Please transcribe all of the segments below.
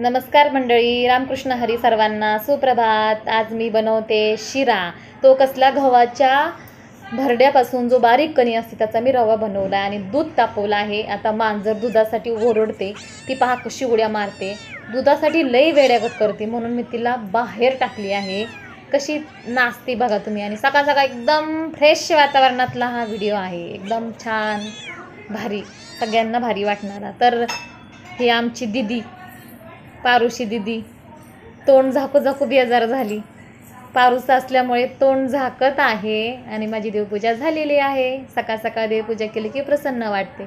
नमस्कार मंडळी रामकृष्ण हरी सर्वांना सुप्रभात. आज मी बनवते शिरा. तो कसला गव्हाच्या भरड्यापासून जो बारीक कणी असते त्याचा मी रवा बनवला आहे आणि दूध तापवलं आहे. आता मांजर दुधासाठी ओरडते ती पहा कशी उड्या मारते. दुधासाठी लई वेड्यागत करते म्हणून मी तिला बाहेर टाकली आहे. कशी नाचते बघा तुम्ही. आणि सकाळ सकाळ एकदम फ्रेश वातावरणातला हा व्हिडिओ आहे. एकदम छान भारी सगळ्यांना भारी वाटणारा. तर ही आमची दिदी पारुशी दिदी. तोंड झाकू झाकू बेजार झाली. पारूस असल्यामुळे तोंड झाकत आहे आणि माझी देवपूजा झालेली आहे. सकाळ सकाळ देवपूजा केली की प्रसन्न वाटते.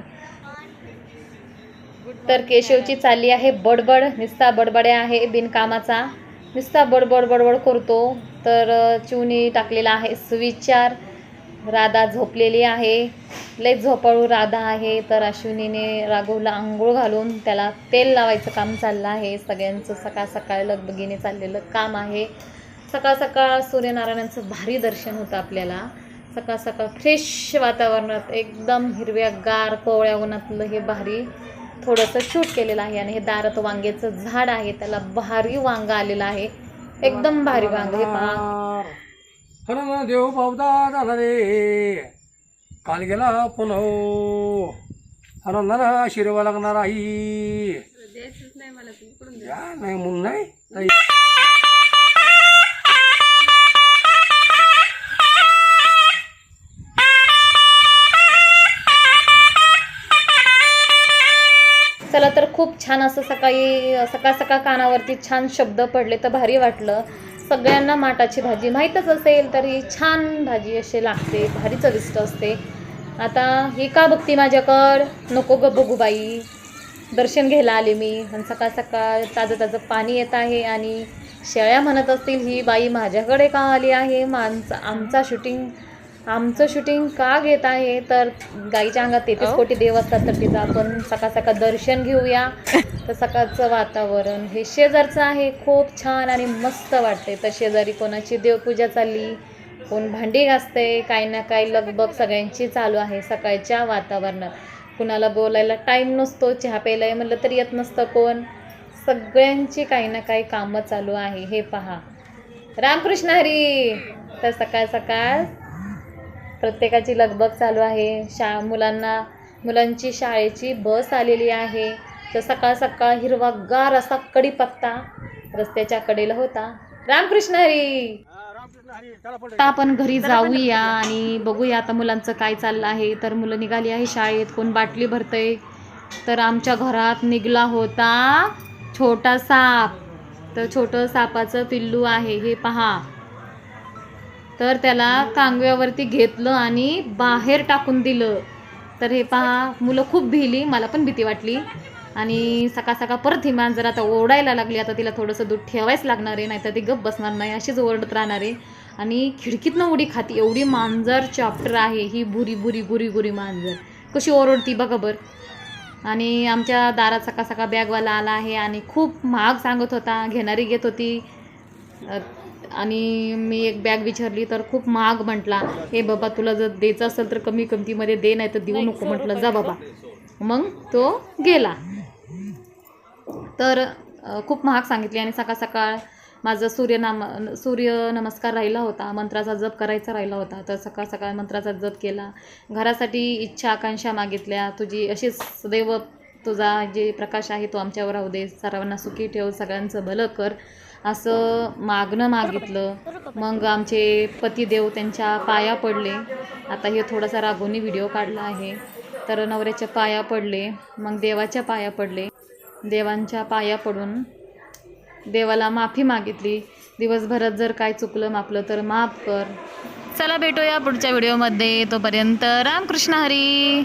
तर केशवची चालली आहे बडबड नुसता बडबड्या आहे बिनकामाचा. नुसता बडबड बडबड करतो. तर चुनी चिवणी टाकलेला आहे सुविचार. राधा झोपलेली आहे. लय झोपाळू राधा आहे. तर अश्विनीने राघवला आंघोळ घालून त्याला तेल लावायचं काम चाललं आहे. सगळ्यांचं सकाळ सकाळ लगबगीने चाललेलं काम आहे. सकाळ सकाळ सूर्यनारायणाचं भारी दर्शन होतं आपल्याला. सकाळ सकाळ फ्रेश वातावरणात एकदम हिरव्यागार कोवळ्या उन्हातलं हे भारी थोडंसं शूट केलेलं आहे आणि हे दारात वांग्याचं झाड आहे. त्याला भारी वांगा आलेलं आहे. एकदम भारी वांग. हे पहा. हरण देव बावदा झाला रे काल गेला पुन्हा हरण शिरवा लागणार आई. नाही म्हणून नाही. चला तर खूप छान असं सकाळी सकाळ सकाळ कानावरती छान शब्द पडले तर भारी वाटलं. सगळ्यांना माटाची भाजी माहीतच असेल तर ही छान भाजी अशी लागते भारी चविष्ट असते. आता ही का बघती माझ्याकड? नको ग बघू बाई. दर्शन घ्यायला आले मी आणि सकाळ सकाळ ताजं ताजं पाणी येत आहे आणि शेळ्या म्हणत असतील ही बाई माझ्याकडे का आली आहे? माणसं आमचा शूटिंग आमचं शूटिंग का घेत आहे? तर गाईच्या अंगात तेहतीस कोटी देव असतात तर तिथं आपण सकाळ सकाळ दर्शन घेऊया. तर सकाळचं वातावरण हे शेजारचं आहे खूप छान आणि मस्त वाटते तर शेजारी कोणाची देवपूजा चालली कोण भांडी घासते काही ना काही लगबग सगळ्यांची चालू आहे सकाळच्या वातावरणात. कुणाला बोलायला टाईम नसतो चहा प्यायला ये म्हणलं तरी येत नसतं कोण. सगळ्यांची काही ना काही कामं चालू आहे हे पहा. रामकृष्ण हरी! तर सकाळ सकाळ प्रत्येकाची लगबग चालू आहे. शा मुलांना मुलांची शाळेची बस आलेली आहे. तर सकाळ सकाळ हिरवागार असा कडीपत्ता रस्त्याच्या कडेला होता. रामकृष्ण हरी! आता आपण घरी जाऊया आणि बघूया आता मुलांचं काय चाललं आहे. तर मुलं निघाली आहे शाळेत. कोण बाटली भरतंय? तर आमच्या घरात निघला होता छोटा साप. तर छोटं सापाचं पिल्लू आहे. हे पहा. तर त्याला कांगव्यावरती घेतलं आणि बाहेर टाकून दिलं. तर हे पहा मुलं खूप भिली मला पण भीती वाटली. आणि सकाळ सकाळ परत ही मांजर आता ओरडायला लागली आता तिला थोडंसं दूध ठेवायच लागणार आहे नाहीतर ती गप्प बसणार नाही अशीच ओरडत राहणार आहे. आणि खिडकीतनं उडी खाती एवढी मांजर चॅप्टर आहे ही भुरी भुरी भुरी भुरी मांजर. कशी ओरडती बघा बरं. आणि आमच्या दारात सकाळ सकाळ बॅगवाला आला आहे आणि खूप महाग सांगत होता घेणारी घेत होती. आणि मी एक बॅग विचारली तर खूप महाग म्हटला हे बाबा तुला जर द्यायचं असेल तर कमी किमतीमध्ये दे नाही तर देऊ नको. म्हटलं जा बाबा. मग तो गेला. तर खूप महाग सांगितले आणि सकाळ सकाळ माझं सूर्यनाम सूर्य नमस्कार राहिला होता मंत्राचा जप करायचा राहिला होता. तर सकाळ सकाळ मंत्राचा जप केला. घरासाठी इच्छा आकांक्षा मागितल्या. तुझी अशीच सदैव तुझा जे प्रकाश आहे तो आमच्यावर राहू दे. सर्वांना सुखी ठेव सगळ्यांचं भलं कर. असं मागणं मागितलं. मग आमचे पतिदेव त्यांच्या पाया पडले. आता हे थोडासा रागोनी व्हिडिओ काढला आहे. तर नवऱ्याच्या पाया पडले. मग देवाच्या पाया पडले. देवांच्या पाया पडून देवाला माफी मागितली. दिवसभरात जर काय चुकलं मापलं तर माफ कर. चला भेटूया पुढच्या व्हिडिओमध्ये. तोपर्यंत रामकृष्ण हरी.